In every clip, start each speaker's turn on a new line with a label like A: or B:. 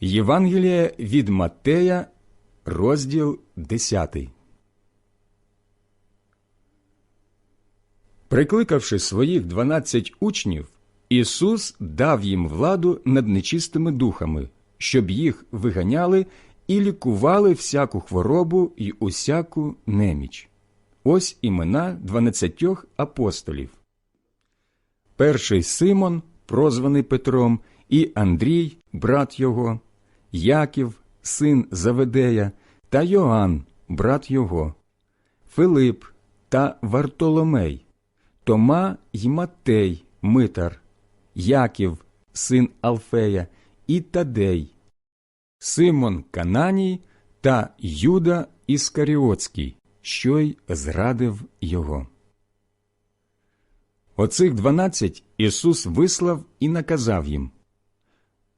A: Євангеліє від Маттея, розділ 10. Прикликавши своїх дванадцять учнів, Ісус дав їм владу над нечистими духами, щоб їх виганяли і лікували всяку хворобу і усяку неміч. Ось імена дванадцятьох апостолів. Перший Симон, прозваний Петром, і Андрій, брат його, Яків, син Заведея, та Йоанн, брат його, Филип та Вартоломей, Тома й Матей, Митар, Яків, син Алфея, і Тадей, Симон Кананій та Юда Іскаріотський, що й зрадив його. Оцих дванадцять Ісус вислав і наказав їм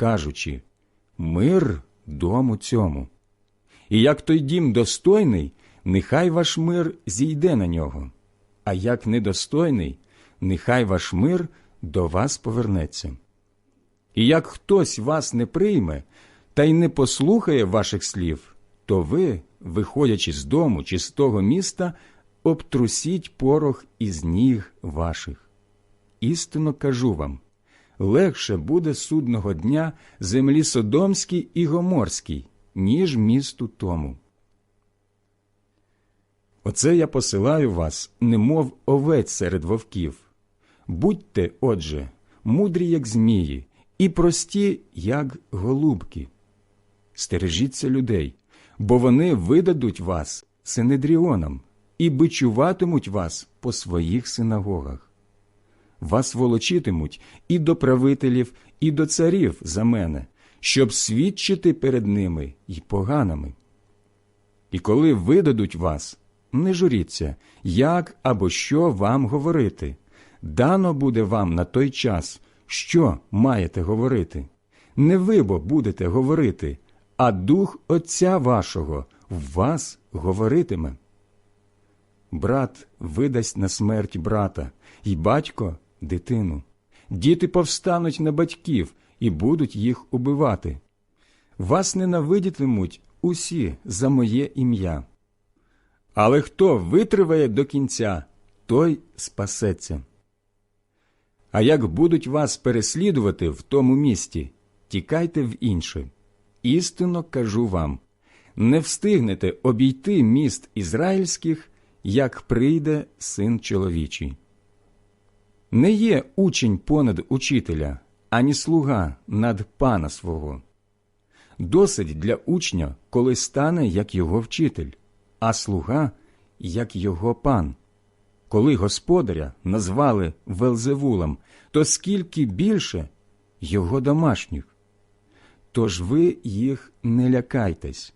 A: кажучи Мир дому цьому. І як той дім достойний, нехай ваш мир зійде на нього, а як недостойний, нехай ваш мир до вас повернеться. І як хтось вас не прийме та й не послухає ваших слів, то ви, виходячи з дому чи з того міста, обтрусіть порох із ніг ваших. Істинно кажу вам легше буде судного дня землі Содомській і Гоморській, ніж місту тому. Оце я посилаю вас, немов овець серед вовків. Будьте, отже, мудрі, як змії, і прості, як голубки. Стережіться людей, бо вони видадуть вас синедріонам і бичуватимуть вас по своїх синагогах. Вас волочитимуть і до правителів, і до царів за мене, щоб свідчити перед ними й поганими. І коли видадуть вас, не журіться, як або що вам говорити. Дано буде вам на той час, що маєте говорити. Не ви бо будете говорити, а дух Отця вашого в вас говоритиме. Брат видасть на смерть брата, і батько дитину. Діти повстануть на батьків і будуть їх убивати. Вас ненавидітимуть усі за моє ім'я. Але хто витриває до кінця, той спасеться. А як будуть вас переслідувати в тому місті, тікайте в інше. Істинно кажу вам не встигнете обійти міст ізраїльських, як прийде син чоловічий. Не є учень понад учителя, ані слуга над пана свого. Досить для учня, коли стане як його вчитель, а слуга як його пан. Коли господаря назвали Велзевулом, то скільки більше його домашніх. Тож ви їх не лякайтесь.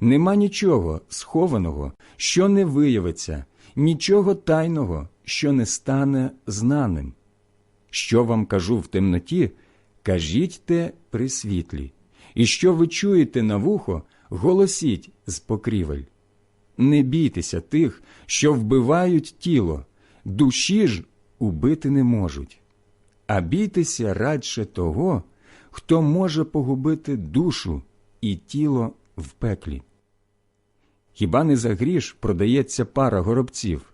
A: Нема нічого схованого, що не виявиться, нічого тайного, що не стане знаним. Що вам кажу в темноті, кажіть те при світлі, і що ви чуєте на вухо, голосіть з покрівель. Не бійтеся тих, що вбивають тіло, душі ж убити не можуть, а бійтеся радше того, хто може погубити душу і тіло в пеклі. Хіба не за гріш продається пара горобців,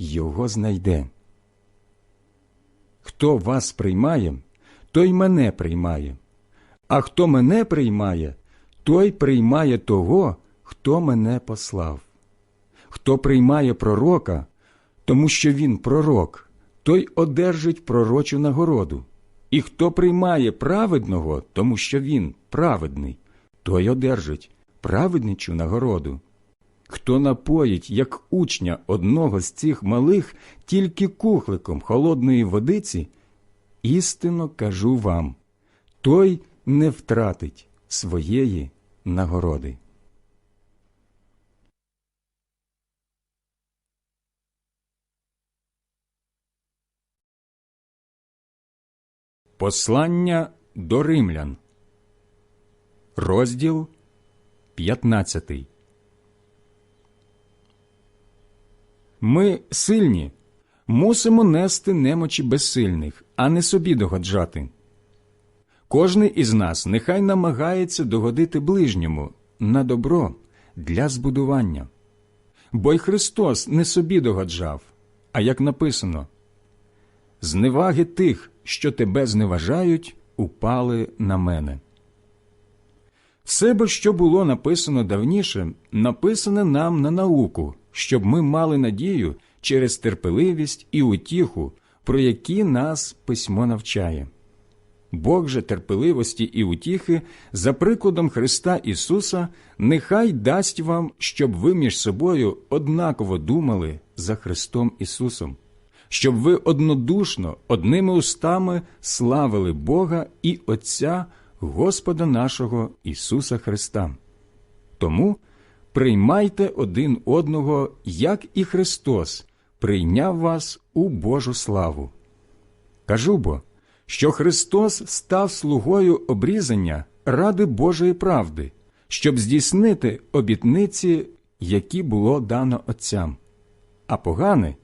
A: його знайде. Хто вас приймає, той мене приймає, а хто мене приймає, той приймає того, хто мене послав. Хто приймає пророка, тому що він пророк, той одержить пророчу нагороду. І хто приймає праведного, тому що він праведний, той одержить праведничу нагороду. Хто напоїть, як учня одного з цих малих, тільки кухликом холодної водиці, істинно кажу вам, той не втратить своєї нагороди. Послання до римлян, розділ 15 Ми сильні, мусимо нести немочі безсильних, а не собі догоджати. Кожний із нас нехай намагається догодити ближньому на добро для збудування. Бо й Христос не собі догоджав, а як написано зневаги тих, що тебе зневажають, упали на мене. Все що було написано давніше, написане нам на науку, щоб ми мали надію через терпеливість і утіху, про які нас письмо навчає. Бог же терпеливості і утіхи, за прикладом Христа Ісуса, нехай дасть вам, щоб ви між собою однаково думали за Христом Ісусом, щоб ви однодушно, одними устами славили Бога і Отця Господа нашого Ісуса Христа. Тому приймайте один одного, як і Христос прийняв вас у Божу славу. Кажу бо, що Христос став слугою обрізання ради Божої правди, щоб здійснити обітниці, які було дано Отцям, а погане,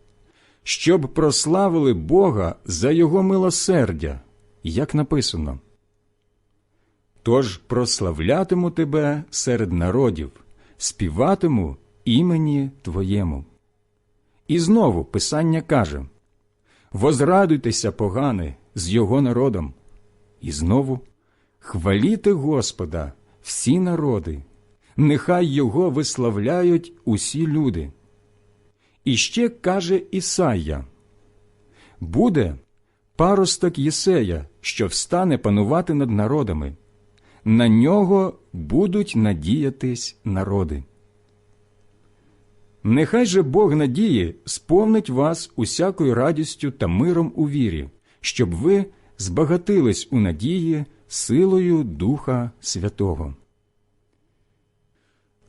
A: щоб прославили Бога за Його милосердя, як написано. Тож прославлятиму тебе серед народів, співатиму імені Твоєму. І знову Писання каже Возрадуйтеся, погане, з його народом. І знову хваліте Господа, всі народи, нехай Його виславляють усі люди. І ще каже Ісайя Буде паросток Єсея, що встане панувати над народами, на нього будуть надіятись народи. Нехай же Бог надії сповнить вас усякою радістю та миром у вірі, щоб ви збагатились у надії силою Духа Святого.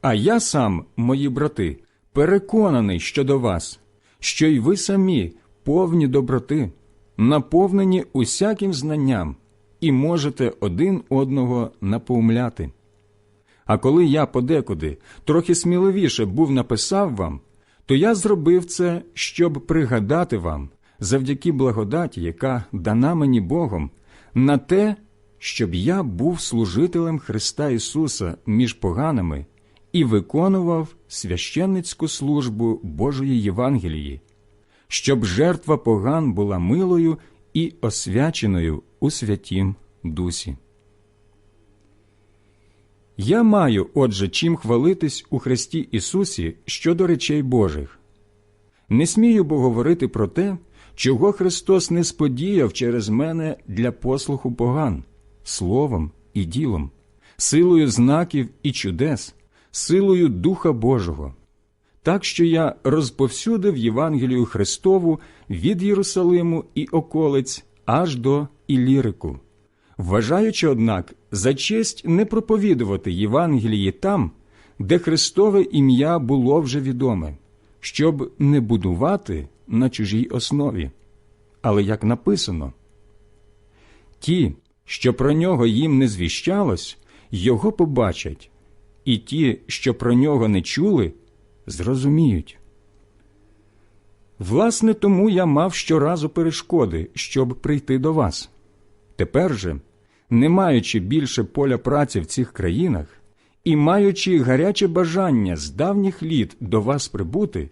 A: А я сам, мої брати, переконаний щодо вас, що й ви самі повні доброти, наповнені усяким знанням, і можете один одного напоумляти. А коли я подекуди трохи сміливіше був написав вам, то я зробив це, щоб пригадати вам, завдяки благодаті, яка дана мені Богом, на те, щоб я був служителем Христа Ісуса між поганими і виконував священницьку службу Божої Євангелії, щоб жертва поган була милою і освяченою у святім дусі. Я маю, отже, чим хвалитись у Христі Ісусі щодо речей Божих. Не смію бо говорити про те, чого Христос не сподіяв через мене для послуху поган, словом і ділом, силою знаків і чудес, силою Духа Божого, так що я розповсюдив Євангелію Христову від Єрусалиму і околиць аж до Ілірику, вважаючи, однак, за честь не проповідувати Євангелії там, де Христове ім'я було вже відоме, щоб не будувати на чужій основі. Але як написано, ті, що про нього їм не звіщалось, його побачать, і ті, що про нього не чули, зрозуміють. Власне, тому я мав щоразу перешкоди, щоб прийти до вас. Тепер же, не маючи більше поля праці в цих країнах і маючи гаряче бажання з давніх літ до вас прибути,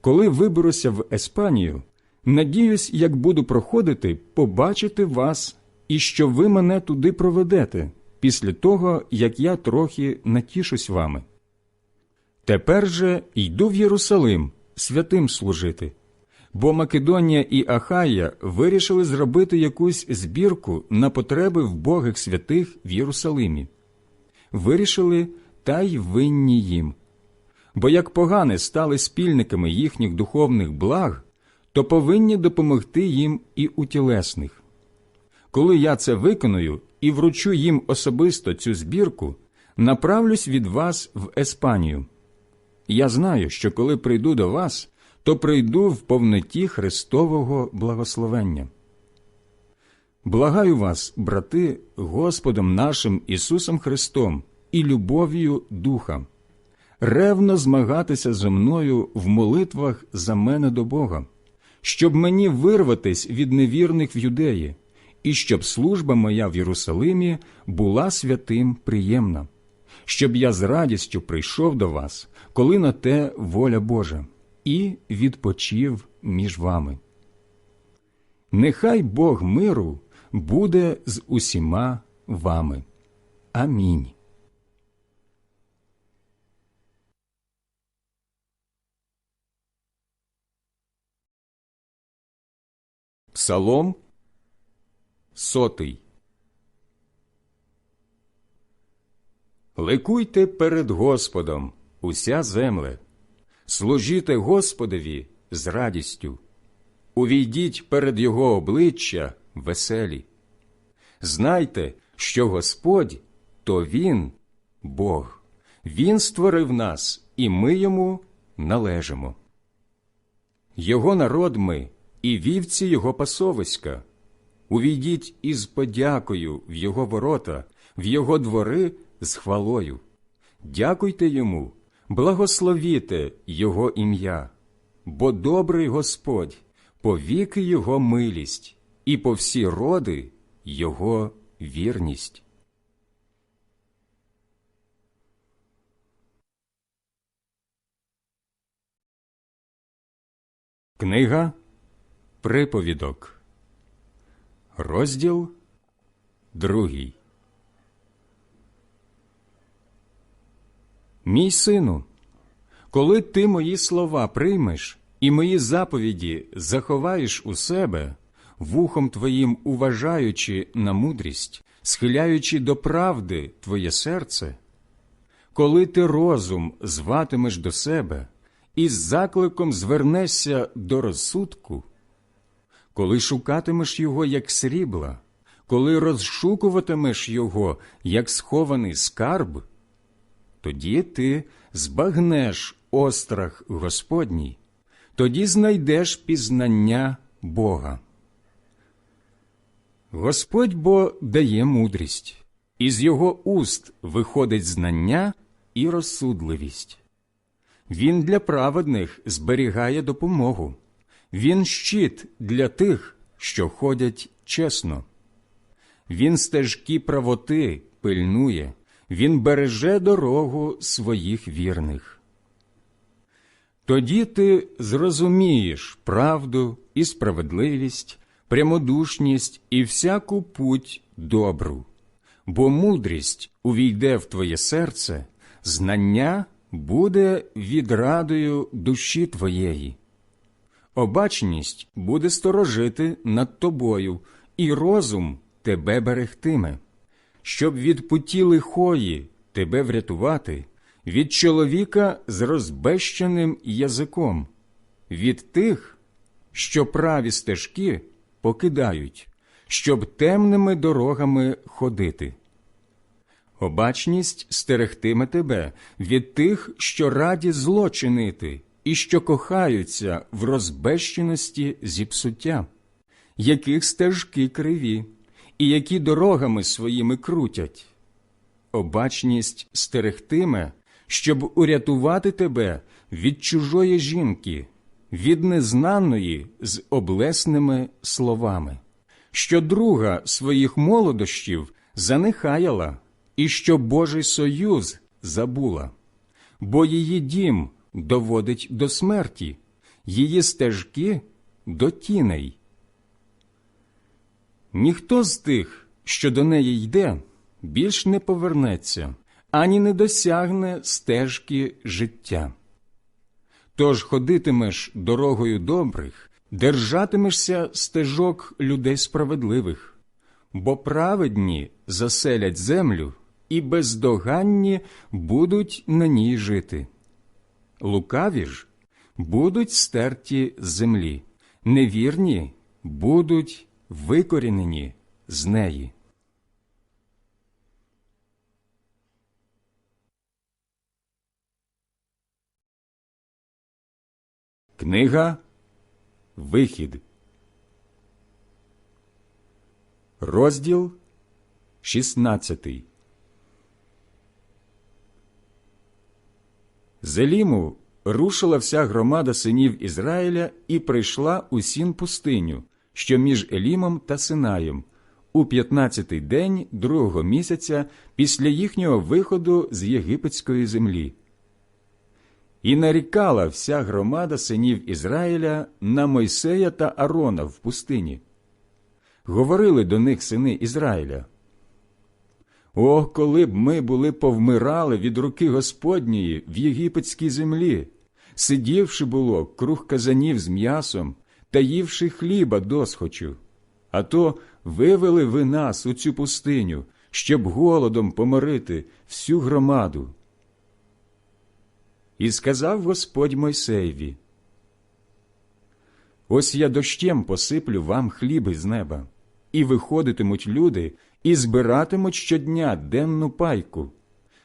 A: коли виберуся в Еспанію, надіюсь, як буду проходити, побачити вас і що ви мене туди проведете після того, як я трохи натішусь вами. Тепер же йду в Єрусалим святим служити, бо Македонія і Ахая вирішили зробити якусь збірку на потреби вбогих святих в Єрусалимі. Вирішили та й винні їм. Бо як погани стали спільниками їхніх духовних благ, то повинні допомогти їм і у тілесних. Коли я це виконую і вручу їм особисто цю збірку, направлюсь від вас в Еспанію. Я знаю, що коли прийду до вас, то прийду в повноті Христового благословення. Благаю вас, брати, Господом нашим Ісусом Христом і любов'ю Духа, ревно змагатися зо мною в молитвах за мене до Бога, щоб мені вирватись від невірних в юдеї, і щоб служба моя в Єрусалимі була святим приємна, щоб я з радістю прийшов до вас, коли на те воля Божа, і відпочив між вами. Нехай Бог миру буде з усіма вами. Амінь. Псалом сотий. Ликуйте перед Господом, уся земле, служіте Господові з радістю, увійдіть перед Його обличчя веселі. Знайте, що Господь то Він, Бог, Він створив нас, і ми йому належимо. Його народ ми і вівці Його пасовиська. Увійдіть із подякою в Його ворота, в Його двори з хвалою. Дякуйте йому, благословіте Його ім'я, бо добрий Господь, повіки Його милість, і по всі роди Його вірність. Книга Приповідок, розділ другий. Мій сину, коли ти мої слова приймеш і мої заповіді заховаєш у себе, вухом твоїм уважаючи на мудрість, схиляючи до правди твоє серце, коли ти розум зватимеш до себе і з закликом звернешся до розсудку, коли шукатимеш його як срібла, коли розшукуватимеш його як схований скарб, тоді ти збагнеш острах Господній, тоді знайдеш пізнання Бога. Господь бо дає мудрість, із його уст виходить знання і розсудливість. Він для праведних зберігає допомогу, він щит для тих, що ходять чесно. він стежки правоти пильнує, він береже дорогу своїх вірних. Тоді ти зрозумієш правду і справедливість, прямодушність і всяку путь добру, бо мудрість увійде в твоє серце, знання буде відрадою душі твоєї. Обачність буде сторожити над тобою, і розум тебе берегтиме, щоб від путі лихої тебе врятувати, від чоловіка з розбещеним язиком, від тих, що праві стежки покидають, щоб темними дорогами ходити. Обачність стерегтиме тебе від тих, що раді зло чинити і що кохаються в розбещеності зіпсуття, яких стежки криві, і які дорогами своїми крутять. Обачність стерегтиме, щоб урятувати тебе від чужої жінки, від незнаної з облесними словами, що друга своїх молодощів занехаяла, і що Божий союз забула, бо її дім доводить до смерті, її стежки до тіней. Ніхто з тих, що до неї йде, більш не повернеться, ані не досягне стежки життя. Тож ходитимеш дорогою добрих, держатимешся стежок людей справедливих, бо праведні заселять землю і бездоганні будуть на ній жити. Лукаві ж будуть стерті з землі, невірні будуть викорінені з неї. Книга Вихід, розділ 16 З Еліму рушила вся громада синів Ізраїля і прийшла у сін пустиню, що між Елімом та Синаєм, у п'ятнадцятий день другого місяця після їхнього виходу з єгипетської землі. І нарікала вся громада синів Ізраїля на Мойсея та Арона в пустині. Говорили до них сини Ізраїля. О, коли б ми були повмирали від руки Господньої в єгипетській землі, сидівши було круг казанів з м'ясом та ївши хліба досхочу, а то вивели ви нас у цю пустиню, щоб голодом поморити всю громаду. І сказав Господь Мойсеєві, Ось я дощем посиплю вам хліби з неба, і виходитимуть люди і збиратимуть щодня денну пайку.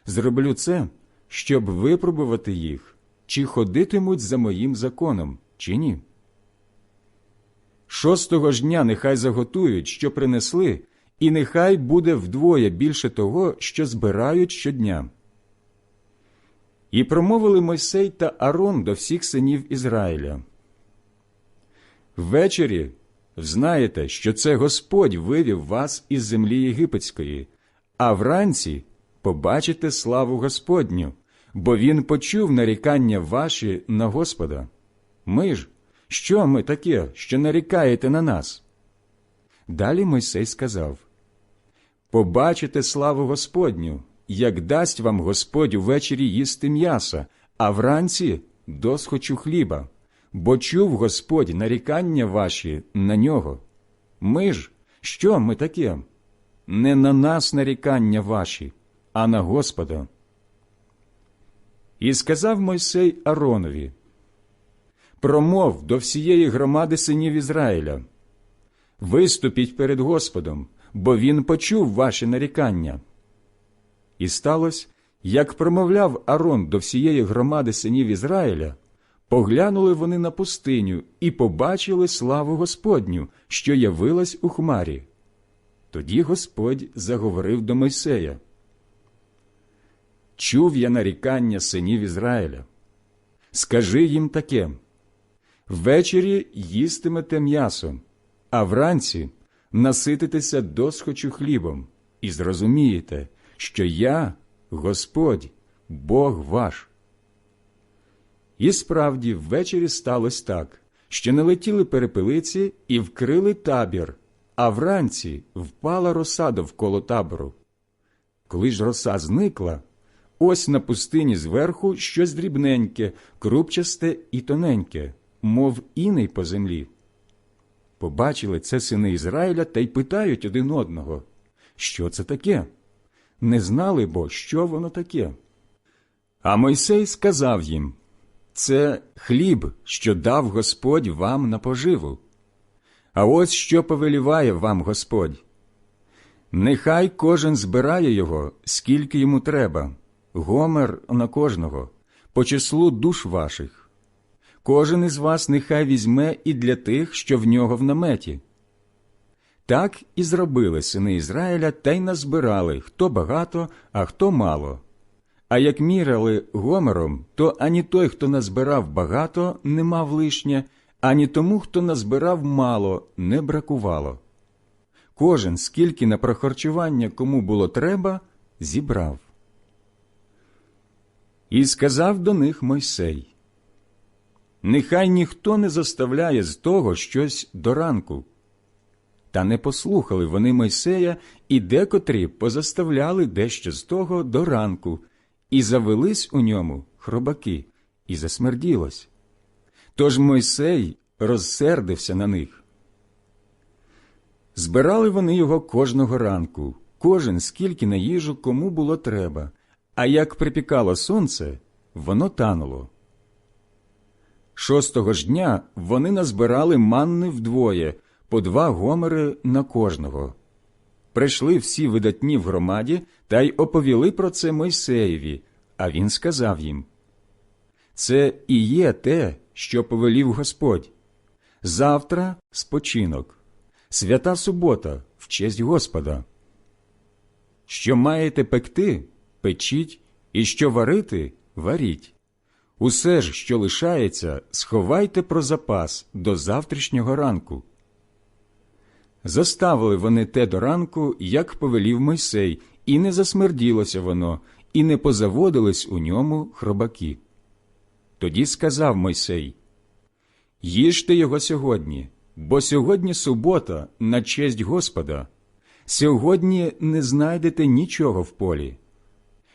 A: Зроблю це, щоб випробувати їх, чи ходитимуть за моїм законом, чи ні. Шостого ж дня нехай заготують, що принесли, і нехай буде вдвоє більше того, що збирають щодня. І промовили Мойсей та Арон до всіх синів Ізраїля. Ввечері знаєте, що це Господь вивів вас із землі єгипетської, а вранці побачите славу Господню, бо Він почув нарікання ваші на Господа. Ми ж, що ми таке, що нарікаєте на нас? Далі Мойсей сказав Побачите славу Господню, як дасть вам Господь увечері їсти м'яса, а вранці досхочу хліба бо чув Господь нарікання ваші на нього. Ми ж, що ми таке? Не на нас нарікання ваші, а на Господа. І сказав Мойсей Аронові Промов до всієї громади синів Ізраїля. Виступіть перед Господом, бо Він почув ваші нарікання. І сталося, як промовляв Арон до всієї громади синів Ізраїля, Поглянули вони на пустиню і побачили славу Господню, що явилась у хмарі. Тоді Господь заговорив до Мойсея. Чув я нарікання синів Ізраїля. Скажи їм таке ввечері їстимете м'ясо, а вранці насититеся досхочу хлібом, і зрозумієте, що я Господь, Бог ваш. І справді ввечері сталося так, що налетіли перепелиці і вкрили табір, а вранці впала роса довколо табору. Коли ж роса зникла, ось на пустині зверху щось дрібненьке, крупчасте і тоненьке, мов іней по землі. Побачили це сини Ізраїля та й питають один одного, що це таке? Не знали бо, що воно таке. А Мойсей сказав їм це хліб, що дав Господь вам на поживу. А ось що повеліває вам Господь. Нехай кожен збирає його, скільки йому треба, гомер на кожного, по числу душ ваших. Кожен із вас нехай візьме і для тих, що в нього в наметі. Так і зробили сини Ізраїля та й назбирали хто багато, а хто мало. А як міряли гомером, то ані той, хто назбирав багато, не мав лишнє, ані тому, хто назбирав мало, не бракувало. Кожен, скільки на прохарчування кому було треба, зібрав. І сказав до них Мойсей Нехай ніхто не заставляє з того щось до ранку. Та не послухали вони Мойсея, і декотрі позаставляли дещо з того до ранку, і завелись у ньому хробаки, і засмерділось. Тож Мойсей розсердився на них. Збирали вони його кожного ранку, кожен скільки на їжу кому було треба, а як припікало сонце, воно тануло. Шостого ж дня вони назбирали манни вдвоє, по два гомери на кожного. Прийшли всі видатні в громаді та й оповіли про це Мойсеєві, а він сказав їм Це і є те, що повелів Господь. Завтра спочинок, свята субота в честь Господа. Що маєте пекти, печіть, і що варити, варіть. Усе ж, що лишається, сховайте про запас до завтрашнього ранку. Заставили вони те до ранку, як повелів Мойсей, і не засмерділося воно, і не позаводились у ньому хробаки. Тоді сказав Мойсей Їжте його сьогодні, бо сьогодні субота на честь Господа. Сьогодні не знайдете нічого в полі.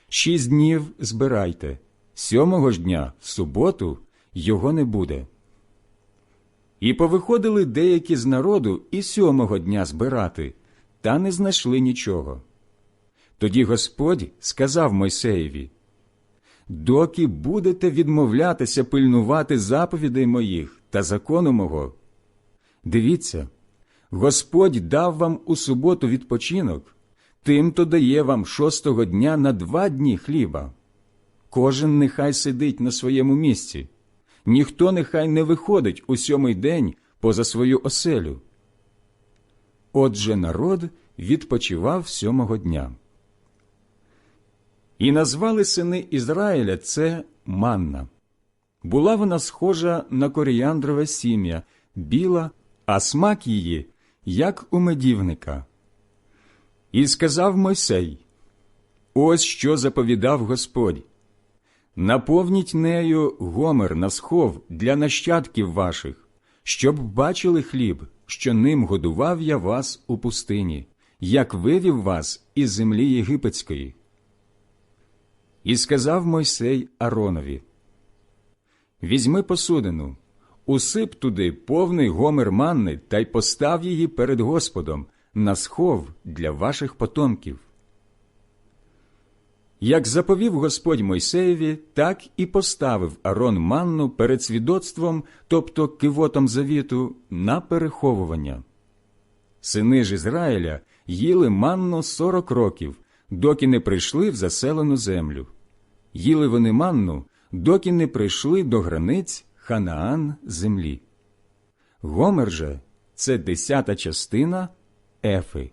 A: Шість днів збирайте, сьомого ж дня, в суботу, його не буде. І повиходили деякі з народу і сьомого дня збирати, та не знайшли нічого. Тоді Господь сказав Мойсеєві Доки будете відмовлятися пильнувати заповідей моїх та закону мого. Дивіться, Господь дав вам у суботу відпочинок, тим то дає вам шостого дня на два дні хліба. Кожен нехай сидить на своєму місці ніхто нехай не виходить у сьомий день поза свою оселю. Отже народ відпочивав сьомого дня. І назвали сини Ізраїля це манна. Була вона схожа на коріандрове сім'я, біла, а смак її, як у медівника. І сказав Мойсей: Ось що заповідав Господь. Наповніть нею гомер на схов для нащадків ваших, щоб бачили хліб, що ним годував я вас у пустині, як вивів вас із землі єгипетської. І сказав Мойсей Аронові Візьми посудину, усип туди повний гомер манни та й постав її перед Господом на схов для ваших потомків. Як заповів Господь Мойсеєві, так і поставив Арон манну перед свідоцтвом, тобто кивотом завіту, на переховування. Сини ж Ізраїля їли манну сорок років, доки не прийшли в заселену землю. Їли вони манну, доки не прийшли до границь Ханаан землі. Гомер же це десята частина ефи.